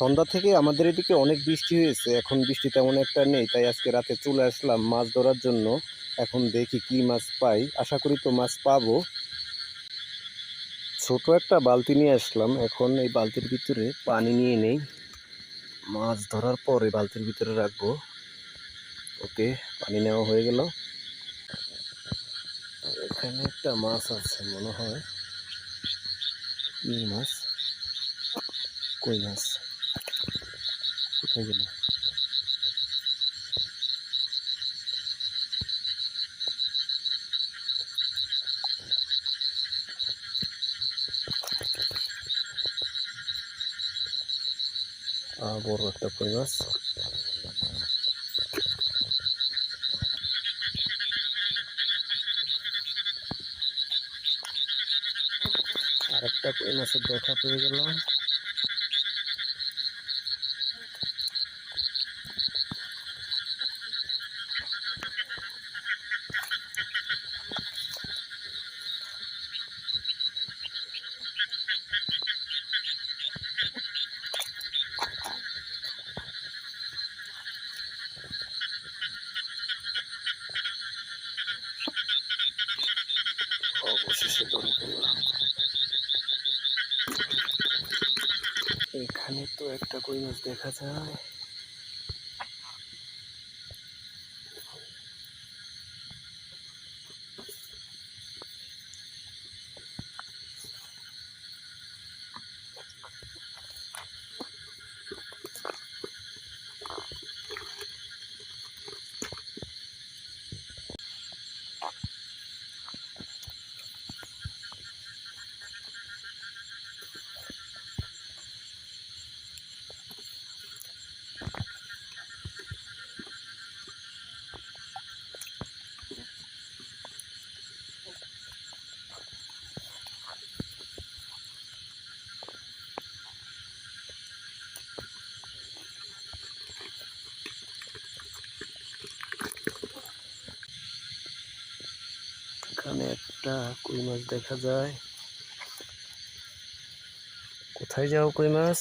সন্ধ্যা থেকে আমাদের এদিকে অনেক বৃষ্টি হয়েছে, এখন বৃষ্টি তেমন একটা নেই, তাই আজকে রাতে চলে আসলাম মাছ ধরার জন্য, এখন দেখি কি মাছ পাই, আশা করি তো মাছ পাবো। ছোট একটা বালতি নিয়ে আসলাম, এখন এই বালতির ভিতরে পানি নিয়ে নেই, মাছ ধরার পর এই বালতির ভিতরে রাখব। ওকে, পানি নেওয়া হয়ে গেল। এখানে একটা মাছ আছে, মনে হয়। কি মাছ? কই মাছ? কোথায় গেল আহ, বড় একটা কই মাছ আরেকটা কই মাছের দেখা পেয়ে গেলাম অবশেষে এখানে তো একটা কই মাছ দেখা যায়? এখানে একটা কই মাছ দেখা যায়। কোথায় যাও কই মাছ?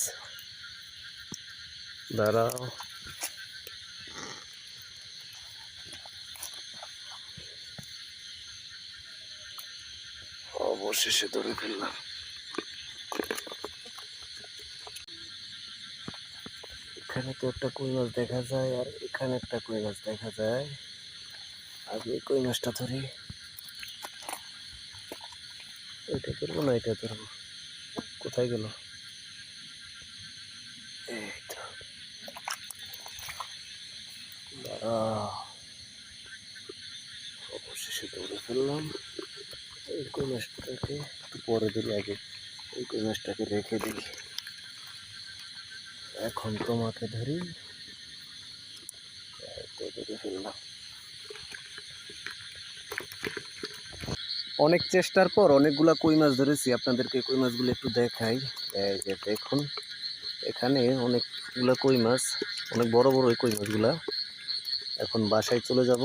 দাঁড়াও। অবশেষে ধরে ফেললাম। এখানে তো একটা কই মাছ দেখা যায় আর এখানে একটা কই মাছ দেখা যায়। এই কই মাছটা ধরি? এটা ধরবো না, এটা ধরবো। কোথায় গেল। অবশেষে ধরে ফেললাম এই কই মাছটাকে একটু পরে ধরি, আগে এই কই রেখে দিই। এখন তোমাকে ধরি। ধরে ফেললাম অনেক চেষ্টার পর অনেকগুলো কই মাছ ধরেছি, আপনাদেরকে কই মাছগুলো একটু দেখাই। দেখুন, এখানে অনেকগুলো কই মাছ, অনেক বড় বড় কই মাছগুলা। এখন বাসায় চলে যাব।